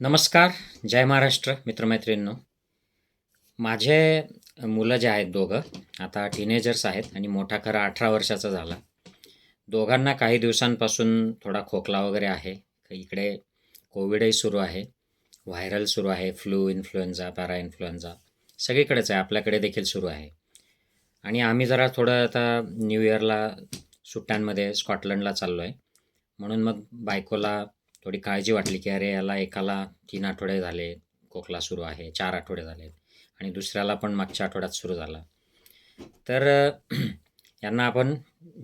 नमस्कार जय महाराष्ट्र मित्रमैत्रिणींनो. माझे मुलं जे आहेत दोघं आता टीनेजर्स आहेत आणि मोठा खरा अठरा वर्षाचा झाला. दोघांना काही दिवसांपासून थोडा खोकला वगैरे आहे. इकडे कोविडही सुरू आहे. व्हायरल सुरू आहे फ्लू इन्फ्लुएन्झा पॅरा इन्फ्लुएन्झा सगळीकडेच आहे आपल्याकडे देखील सुरू आहे. आणि आम्ही जरा थोडं आता न्यू इयरला सुट्ट्यांमध्ये स्कॉटलंडला चाललो आहे म्हणून मग बायकोला थोडी काळजी वाटली की अरे याला एकाला तीन आठवडे झाले खोकला सुरू आहे चार आठवडे झाले आणि दुसऱ्याला पण मागच्या आठवड्यात सुरू झाला. तर यांना आपण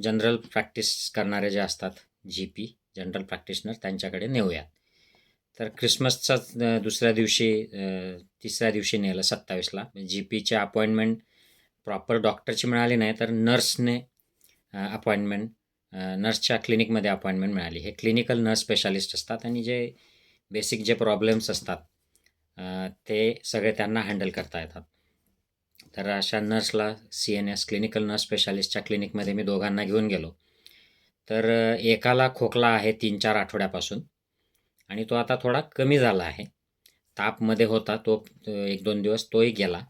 जनरल प्रॅक्टिस करणारे जे असतात जी पी जनरल प्रॅक्टिशनर त्यांच्याकडे नेऊयात. तर ख्रिसमसचा दुसऱ्या दिवशी तिसऱ्या दिवशी नेलं सत्तावीसला. जी पीची अपॉइंटमेंट प्रॉपर डॉक्टरची मिळाली नाही तर नर्सने अपॉइंटमेंट नर्सच्या क्लिनिकमध्ये अपॉइंटमेंट मिळाली. हे क्लिनिकल नर्स स्पेशालिस्ट असतात आणि जे बेसिक जे प्रॉब्लेम्स असतात ते सगळे त्यांना हँडल करता येतात. तर अशा नर्सला C N S clinical nurse स्पेशालिस्टच्या क्लिनिकमध्ये मी दोघांना घेऊन गेलो. तर एकाला खोकला आहे तीन चार आठवड्यापासून आणि तो आता थोडा कमी झाला आहे. तापमध्ये होता तो एक दोन दिवस तोही गेला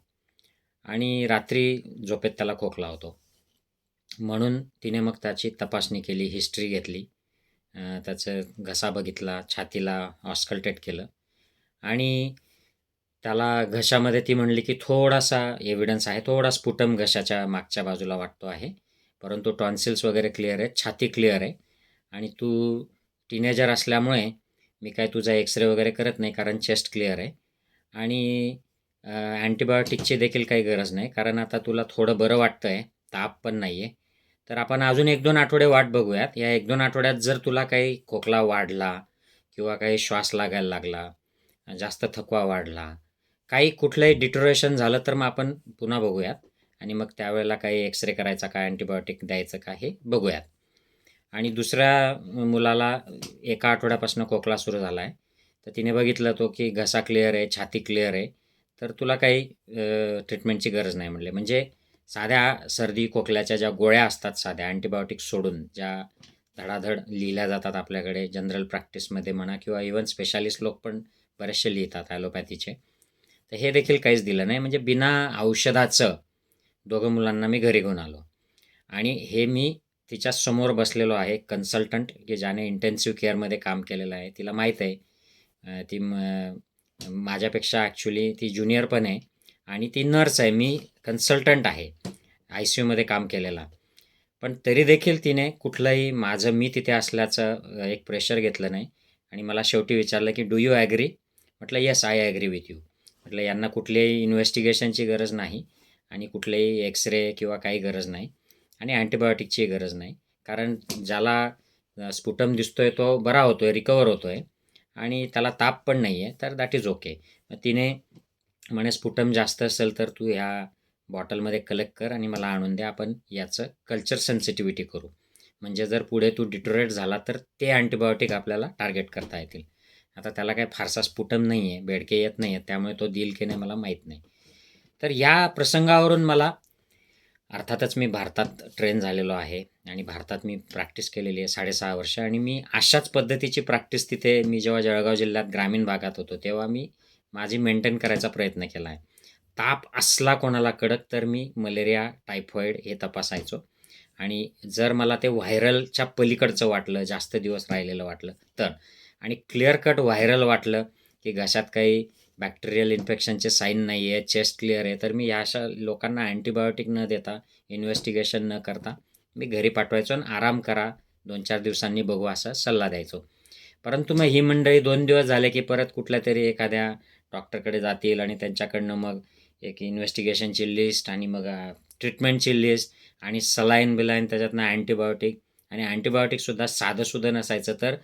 आणि रात्री झोपेत त्याला खोकला होतो. म्हणून तिने मग त्याची तपासणी केली हिस्ट्री घेतली. त्याचं घसा बघितला छातीला ऑस्कल्टेट केलं. आणि त्याला घशामध्ये ती म्हणली की थोडासा एव्हिडन्स आहे थोडा स्फुटम घशाच्या मागच्या बाजूला वाटतो आहे. परंतु टॉन्सिल्स वगैरे क्लिअर आहेत छाती क्लिअर आहे. आणि तू टीनेजर असल्यामुळे मी काय तुझा एक्सरे वगैरे करत नाही कारण चेस्ट क्लिअर आहे. आणि अँटीबायोटिकची देखील काही गरज नाही कारण आता तुला थोडं बरं वाटतं आहे ताप पण नाही आहे तर आपण अजून एक दोन आठवडे वाट बघूयात. या एक दोन आठवड्यात जर तुला काही खोकला वाढला किंवा काही श्वास लागायला लागला जास्त थकवा वाढला काही कुठलंही डिटोरेशन झालं तर मग आपण पुन्हा बघूयात. आणि मग त्यावेळेला काही एक्सरे करायचा का अँटीबायोटिक द्यायचं का हे बघूयात. आणि दुसऱ्या मुलाला एका आठवड्यापासून खोकला सुरू झाला आहे तर तिने बघितलं तो की घसा क्लिअर आहे छाती क्लिअर आहे. तर तुला काही ट्रीटमेंटची गरज नाही म्हणले. म्हणजे साध्या सर्दी खोकल्याच्या ज्या गोळ्या असतात साध्या अँटीबायोटिक सोडून ज्या धडाधड लिहिल्या जातात आपल्याकडे जनरल प्रॅक्टिसमध्ये म्हणा किंवा इवन स्पेशालिस्ट लोक पण बरेचसे लिहितात ॲलोपॅथीचे तर हे देखील काहीच दिलं नाही. म्हणजे बिना औषधाचं दोघं मुलांना मी घरी घेऊन आलो. आणि हे मी तिच्या समोर बसलेलो आहे कन्सल्टंट की ज्याने इंटेन्सिव्ह केअरमध्ये काम केलेलं आहे. तिला माहीत आहे. ती म- माझ्यापेक्षा ॲक्च्युली ती ज्युनियर पण आहे. आणि ती नर्स आहे मी कन्सल्टंट आहे आय सी यूमध्ये काम केलेला. पण तरी देखील तिने कुठलंही माझं मी तिथे असल्याचं एक प्रेशर घेतलं नाही. आणि मला शेवटी विचारलं की डू यू ॲग्री म्हटलं yes I agree with you म्हटलं यांना कुठल्याही इन्व्हेस्टिगेशनची गरज नाही आणि कुठलेही एक्सरे किंवा काही गरज नाही आणि अँटीबायोटिकची गरज नाही. कारण ज्याला स्पुटम दिसतो आहे तो बरा होतो आहे रिकवर होतो आहे आणि त्याला ताप पण नाही आहे तर दॅट इज ओके तिने म्हणे स्फुटम जास्त असेल तर तू ह्या बॉटलमध्ये कलेक्ट कर आणि मला आणून दे आपण याचं कल्चर सेन्सिटिव्हिटी करू. म्हणजे जर पुढे तू डिटोरेट झाला तर ते अँटीबायोटिक आपल्याला टार्गेट करता येतील. आता त्याला काही फारसा स्फुटम नाही आहे बेडके येत नाही आहेत त्यामुळे तो देईल की नाही मला माहीत नाही. तर या प्रसंगावरून मला अर्थातच मी भारतात ट्रेन झालेलो आहे आणि भारतात मी प्रॅक्टिस केलेली आहे साडेसहा वर्ष आणि मी अशाच पद्धतीची प्रॅक्टिस तिथे मी जेव्हा जळगाव जिल्ह्यात ग्रामीण भागात होतो तेव्हा मी माझी मेंटेन करायचा प्रयत्न केला आहे ताप असला कोणाला कडक तर मी मलेरिया टायफॉईड हे तपासायचो. आणि जर मला ते व्हायरलच्या पलीकडचं वाटलं जास्त दिवस राहिलेलं वाटलं तर. आणि क्लिअर कट व्हायरल वाटलं की घशात काही बॅक्टेरियल इन्फेक्शनचे साईन नाही आहे चेस्ट क्लिअर आहे तर मी या अशा लोकांना अँटीबायोटिक न देता इन्व्हेस्टिगेशन न करता मी घरी पाठवायचो आणि आराम करा दोन चार दिवसांनी बघू असा सल्ला द्यायचो. परंतु मग ही मंडळी दोन दिवस झाले की परत कुठल्या तरी एखाद्या डॉक्टरकडे जातील आणि त्यांच्याकडनं मग एक इन्व्हेस्टिगेशनची लिस्ट आणि मग ट्रीटमेंटची लिस्ट आणि सलाईन बिलाईन त्याच्यातनं अँटीबायोटिक आणि अँटीबायोटिकसुद्धा साधंसुद्धा नसायचं तर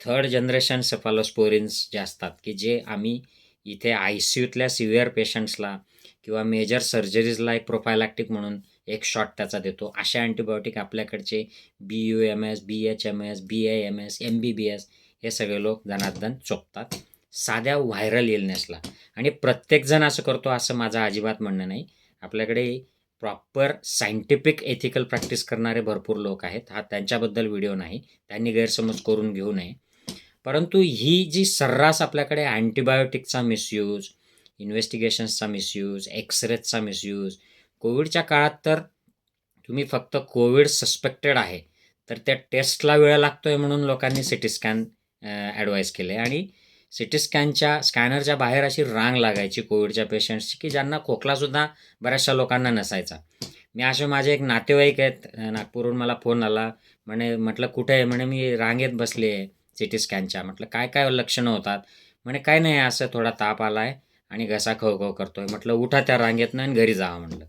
थर्ड जनरेशन सेफालोस्पोरिन्स जे असतात की जे आम्ही इथे आय सी यूतल्या सिव्हिअर पेशंट्सला किंवा मेजर सर्जरीजला एक प्रोफायलॅक्टिक म्हणून एक शॉट त्याचा देतो. असे antibiotic आपल्याकडचे B U M S B H M S B A M S M B B S हे सगळे लोक जनार्दन चोपतात. साध्या व्हायरल इलनेसला आणि प्रत्येकजण असं करतो असं माझं अजिबात म्हणणं नाही. आपल्याकडे प्रॉपर सायंटिफिक एथिकल प्रॅक्टिस करणारे भरपूर लोक आहेत. हा त्यांच्याबद्दल व्हिडिओ नाही. त्यांनी गैरसमज करून घेऊ नये. परंतु ही जी सर्रास आपल्याकडे अँटीबायोटिकचा मिसयूज इन्व्हेस्टिगेशन्सचा मिसयूज एक्सरेजचा मिसयूज कोविडच्या काळात तर तुम्ही फक्त कोविड सस्पेक्टेड आहे तर त्या टेस्टला वेळ लागतो आहे म्हणून लोकांनी सी टी स्कॅन ॲडवाईस केले आणि सी टी स्कॅनच्या स्कॅनरच्या बाहेर अशी रांग लागायची कोविडच्या पेशंट्सची की ज्यांना खोकलासुद्धा बऱ्याचशा लोकांना नसायचा. मी असे माझे एक नातेवाईक आहेत नागपूरहून मला फोन आला. म्हणे म्हटलं कुठे आहे? म्हणे मी रांगेत बसली आहे सी टी स्कॅनच्या. म्हटलं काय काय लक्षणं होतात? म्हणे काय नाही असं थोडा ताप आला आहे आणि घसा खवखव करतोय. म्हटलं उठा त्या रांगेतनं आणि घरी जावा म्हटलं.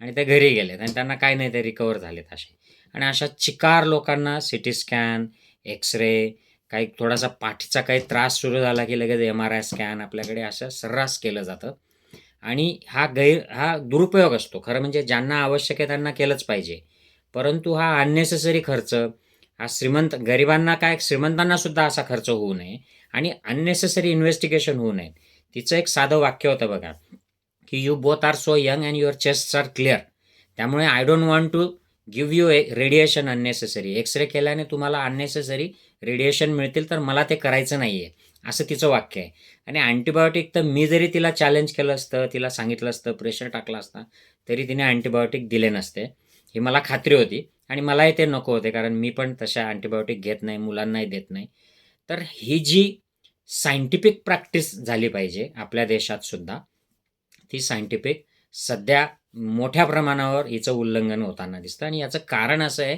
आणि ते घरी गेलेत आणि त्यांना काय नाही ते रिकवर झालेत असे. आणि अशा चिकार लोकांना C T scan X ray काही थोडासा पाठीचा काही त्रास सुरू झाला की लगेच एम आर आय स्कॅन आपल्याकडे असं सर्रास केलं जातं. आणि हा गैर हा दुरुपयोग असतो. खरं म्हणजे ज्यांना आवश्यक आहे त्यांना केलंच पाहिजे. परंतु हा अननेसेसरी खर्च हा श्रीमंत गरिबांना काय श्रीमंतांना सुद्धा असा खर्च होऊ नये आणि अननेसेसरी इन्व्हेस्टिगेशन होऊ नये. तिचं एक साधं वाक्य होतं बघा की you both are so young and your chest are clear त्यामुळे I don't want to give you a radiation unnecessary X ray केल्याने तुम्हाला अननेसेसरी रेडिएशन मिळतील तर मला ते करायचं नाही आहे असं तिचं वाक्य आहे. आणि अँटीबायोटिक तर मी जरी तिला चॅलेंज केलं असतं तिला सांगितलं असतं प्रेशर टाकलं असता तरी तिने अँटीबायोटिक दिले नसते. ही मला खात्री होती आणि मलाही ते नको होते कारण मी पण तशा अँटीबायोटिक घेत नाही मुलांनाही देत नाही. तर ही जी सायंटिफिक प्रॅक्टिस झाली पाहिजे आपल्या देशात सुद्धा ती सायंटिफिक सध्या मोठ्या प्रमाणावर हिचं उल्लंघन होताना दिसतं. आणि याचं कारण असं आहे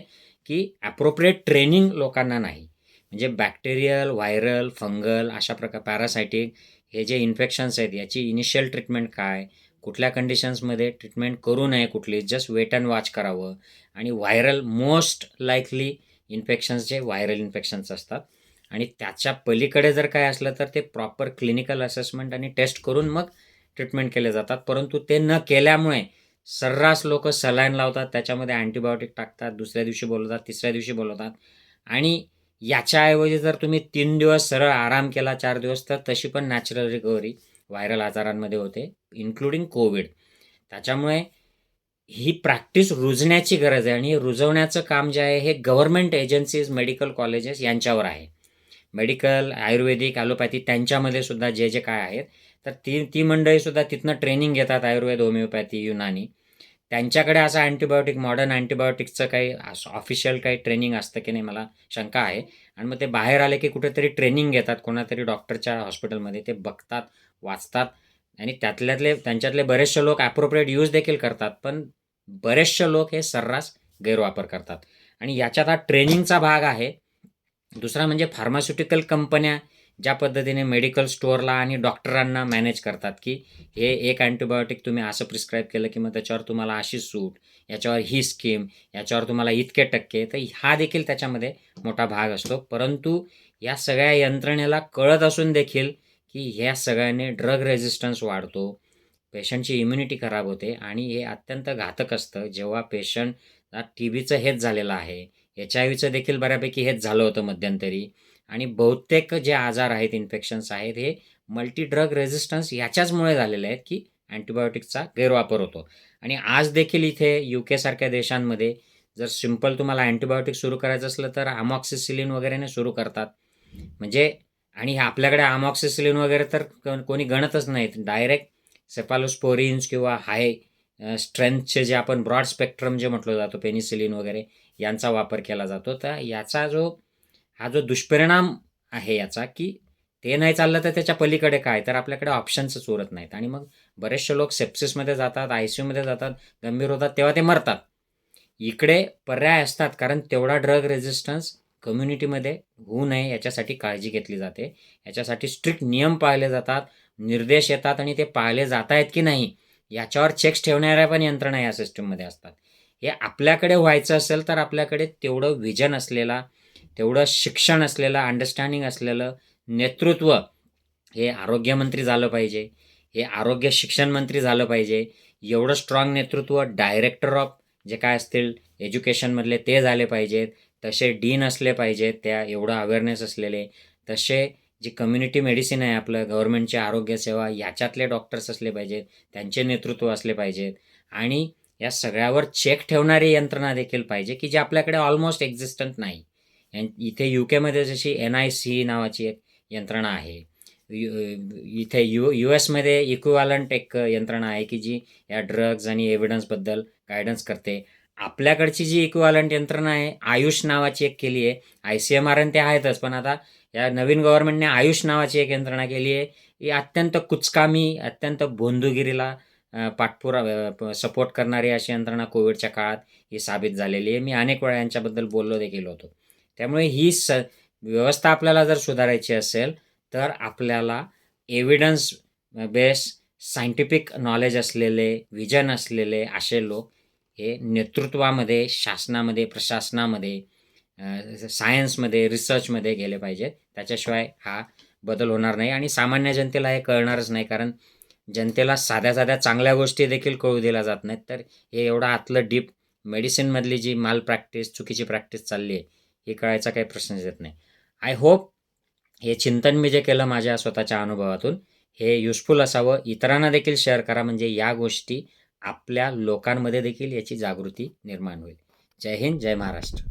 की ॲप्रोप्रिएट ट्रेनिंग लोकांना नाही. म्हणजे बॅक्टेरियल व्हायरल फंगल अशा प्रकार पॅरासायटिक हे जे इन्फेक्शन्स आहेत याची इनिशियल ट्रीटमेंट काय? कुठल्या कंडिशन्समध्ये ट्रीटमेंट करू नये कुठली? जस्ट वेट अँड वॉच करावं. आणि व्हायरल मोस्ट लाईकली इन्फेक्शन्स जे व्हायरल इन्फेक्शन्स असतात. आणि त्याच्या पलीकडे जर काय असलं तर ते प्रॉपर क्लिनिकल असेसमेंट आणि टेस्ट करून मग ट्रीटमेंट केले जातात. परंतु ते न केल्यामुळे सर्रास लोक सलाईन लावतात त्याच्यामध्ये अँटीबायोटिक टाकतात दुसऱ्या दिवशी बोलवतात तिसऱ्या दिवशी बोलवतात. आणि याच्याऐवजी जर तुम्ही तीन दिवस सरळ आराम केला चार दिवस तर तशी पण नॅचरल रिकव्हरी व्हायरल आजारांमध्ये होते इन्क्लुडिंग कोविड त्याच्यामुळे ही प्रॅक्टिस रुजण्याची गरज आहे आणि रुजवण्याचं काम जे आहे हे गव्हर्नमेंट एजन्सीज मेडिकल कॉलेजेस यांच्यावर आहे. मेडिकल आयुर्वेदिक ॲलोपॅथी त्यांच्यामध्ये सुद्धा जे जे काय आहेत तर ती ती मंडळीसुद्धा तिथनं ट्रेनिंग घेतात आयुर्वेद होमिओपॅथी युनानी त्यांच्याकडे असं अँटीबायोटिक मॉडर्न अँटीबायोटिकचं काही ऑफिशियल काही ट्रेनिंग असतं की नाही मला शंका आहे. आणि मग ते बाहेर आले की कुठेतरी ट्रेनिंग घेतात कोणातरी डॉक्टरच्या हॉस्पिटलमध्ये ते बघतात वाचतात. आणि त्यातल्यातले त्यांच्यातले बरेचसे लोक ॲप्रोप्रिएट यूज देखील करतात पण बरेचसे लोक हे सर्रास गैरवापर करतात. आणि याच्यात हा ट्रेनिंगचा भाग आहे. दुसरा म्हणजे फार्मास्युटिकल कंपन्या ज्या पद्धतीने मेडिकल स्टोअरला आणि डॉक्टरांना मॅनेज करतात की हे एक अँटीबायोटिक तुम्ही असं प्रिस्क्राईब केलं की मग त्याच्यावर तुम्हाला अशी सूट याच्यावर ही स्कीम याच्यावर तुम्हाला इतके टक्के तर हा देखील त्याच्यामध्ये मोठा भाग असतो. परंतु या सगळ्या यंत्रणेला कळत असून देखील की ह्या सगळ्याने ड्रग रेझिस्टन्स वाढतो पेशंटची इम्युनिटी खराब होते आणि हे अत्यंत घातक असतं. जेव्हा पेशंट टी व्हीचं हेच झालेलं आहे एच आय व्हीचं देखील बऱ्यापैकी हेच झालं होतं मध्यंतरी आणि बहुतेक जे आजार आहेत इन्फेक्शन्स आहेत हे मल्टी ड्रग रेझिस्टन्स याच्याचमुळे झालेले आहेत की अँटीबायोटिकचा गैरवापर होतो. आणि आज देखील इथे यू केसारख्या देशांमध्ये जर सिंपल तुम्हाला अँटीबायोटिक सुरू करायचं असलं तर आमॉक्सिसिलिन वगैरेने सुरू करतात. म्हणजे आणि आपल्याकडे आमॉक्सिसिलिन वगैरे तर क- कोणी गणतच नाहीत डायरेक्ट सेफालोस्पोरिन्स किंवा हाय स्ट्रेंथचे जे आपण ब्रॉड स्पेक्ट्रम जे म्हटलं जातो पेनिसिलिन वगैरे यांचा वापर केला जातो. तर याचा जो हा जो दुष्परिणाम आहे याचा की ते नाही चाललं तर त्याच्या पलीकडे काय? तर आपल्याकडे ऑप्शन्सच उरत नाहीत. आणि मग बरेचसे लोक सेप्सिसमध्ये जातात आय सी यूमध्ये जातात गंभीर होतात तेव्हा ते मरतात. इकडे पर्याय असतात कारण तेवढा ड्रग रेझिस्टन्स कम्युनिटीमध्ये होऊ नये याच्यासाठी काळजी घेतली जाते. याच्यासाठी स्ट्रिक्ट नियम पाळले जातात निर्देश येतात आणि ते पाळले जात आहेत की नाही याच्यावर चेक्स ठेवणाऱ्या पण यंत्रणा या सिस्टममध्ये असतात. हे आपल्याकडे व्हायचं असेल तर आपल्याकडे तेवढं विजन असलेला तेवढं शिक्षण असलेलं अंडरस्टँडिंग असलेलं नेतृत्व हे आरोग्यमंत्री झालं पाहिजे. हे आरोग्य शिक्षण मंत्री झालं पाहिजे. एवढं स्ट्रॉंग नेतृत्व डायरेक्टर ऑफ जे काय असतील एज्युकेशनमधले ते झाले पाहिजेत. तसे डीन असले पाहिजेत त्या एवढं अवेअरनेस असलेले. तसे जी कम्युनिटी मेडिसिन आहे आपलं गव्हर्नमेंटची आरोग्यसेवा याच्यातले डॉक्टर्स असले पाहिजेत त्यांचे नेतृत्व असले पाहिजेत. आणि या सगळ्यावर चेक ठेवणारी यंत्रणा देखील पाहिजे की जे आपल्याकडे ऑलमोस्ट एक्झिस्टंट नाही. यां इथे यू केमध्ये जशी एन आय सी नावाची एक यंत्रणा आहे. यु इथे यू यू एसमध्ये इक्विवालंट एक यंत्रणा आहे की जी या ड्रग्ज आणि एव्हिडन्सबद्दल गायडन्स करते. आपल्याकडची जी इक्विवालंट यंत्रणा आहे आयुष नावाची एक केली आहे. आय सी एम आर एन ते आहेतच पण आता या नवीन गव्हर्नमेंटने आयुष नावाची एक यंत्रणा केली आहे. ही अत्यंत कुचकामी अत्यंत बोंधुगिरीला पाठपुरा सपोर्ट करणारी अशी यंत्रणा कोविडच्या काळात ही साबित झालेली आहे. मी अनेक वेळा यांच्याबद्दल बोललो देखील होतो. त्यामुळे ही स व्यवस्था आपल्याला जर सुधारायची असेल तर आपल्याला एव्हिडन्स बेस सायंटिफिक नॉलेज असलेले विजन असलेले असे लोक हे नेतृत्वामध्ये शासनामध्ये प्रशासनामध्ये सायन्समध्ये रिसर्चमध्ये गेले पाहिजेत त्याच्याशिवाय हा बदल होणार नाही आणि सामान्य जनतेला हे कळणारच नाही. कारण जनतेला साध्या साध्या चांगल्या गोष्टी देखील कळू दिल्या जात नाहीत. तर हे एवढं आतलं डीप मेडिसिनमधली जी माल प्रॅक्टिस चुकीची प्रॅक्टिस चालली आहे हे कळायचा काही प्रश्नच येत नाही. आय होप हे चिंतन मी जे केलं माझ्या स्वतःच्या अनुभवातून हे युजफुल असावं. इतरांना देखील शेअर करा म्हणजे या गोष्टी आपल्या लोकांमध्ये देखील याची जागृती निर्माण होईल. जय हिंद जय महाराष्ट्र.